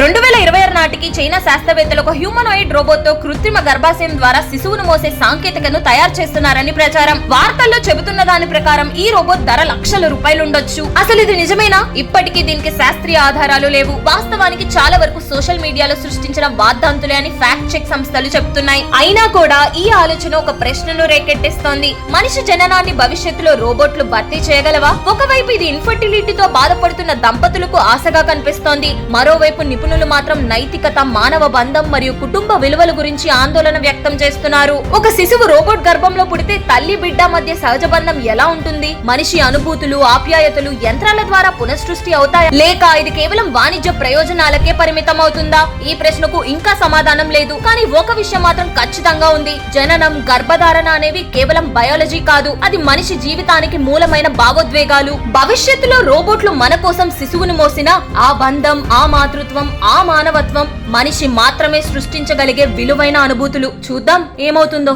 రెండు వేల ఇరవై ఆరు నాటికి చైనా శాస్త్రవేత్తలు ఒక హ్యూమనాయిడ్ రోబోట్తో కృత్రిమ గర్భాశయం ద్వారా శిశువును మోసే సాంకేతికను తయారు చేస్తున్నారని ప్రచారం. వార్తల్లో చెబుతూ దాని ప్రకారం ఈ రోబోట్ ధర లక్షల రూపాయలు ఉండొచ్చు. అసలు ఇది నిజమేనా? ఇప్పటికీ దీనికి శాస్త్రీయ ఆధారాలు లేవు. వాస్తవానికి చాలా వరకు సోషల్ మీడియాలో సృష్టించిన వార్తాంతులే అని ఫ్యాక్ట్ చెక్ సంస్థలు చెప్తున్నాయి. అయినా కూడా ఈ ఆలోచన ఒక ప్రశ్నను రేకెట్టిస్తోంది. మనిషి జననాన్ని భవిష్యత్తులో రోబోట్లు భర్తీ చేయగలవా? ఒకవైపు ఇది ఇన్ఫర్టిలిటీతో బాధపడుతున్న దంపతులకు ఆశగా కనిపిస్తోంది. మరోవైపు నిపుణులు మాత్రం నైతికత మానవ బంధం మరియు కుటుంబ విలువల గురించి ఆందోళన వ్యక్తం చేస్తున్నారు. ఒక శిశువు రోబోట్ గర్భంలో పుడితే తల్లి బిడ్డ మధ్య సహజ బంధం ఎలా ఉంటుంది? మనిషి అనుభూతులు ఆప్యాయతలు యంత్రాల ద్వారా పునఃసృష్టి అవుతాయా? లేక ఇది కేవలం వాణిజ్య ప్రయోజనాలకే పరిమితం అవుతుందా ఈ ప్రశ్నకు ఇంకా సమాధానం లేదు. కానీ ఒక విషయం మాత్రం ఖచ్చితంగా ఉంది. జననం గర్భధారణ అనేవి కేవలం బయాలజీ కాదు. అది మనిషి జీవితానికి మూలమైన భావోద్వేగాలు. భవిష్యత్తులో రోబోట్లు మన కోసం శిశువును మోసిన ఆ బంధం ఆ మాతృత్వం ఆ మానవత్వం మనిషి మాత్రమే సృష్టించగలిగే విలువైన అనుభూతులు. చూద్దాం ఏమవుతుందో.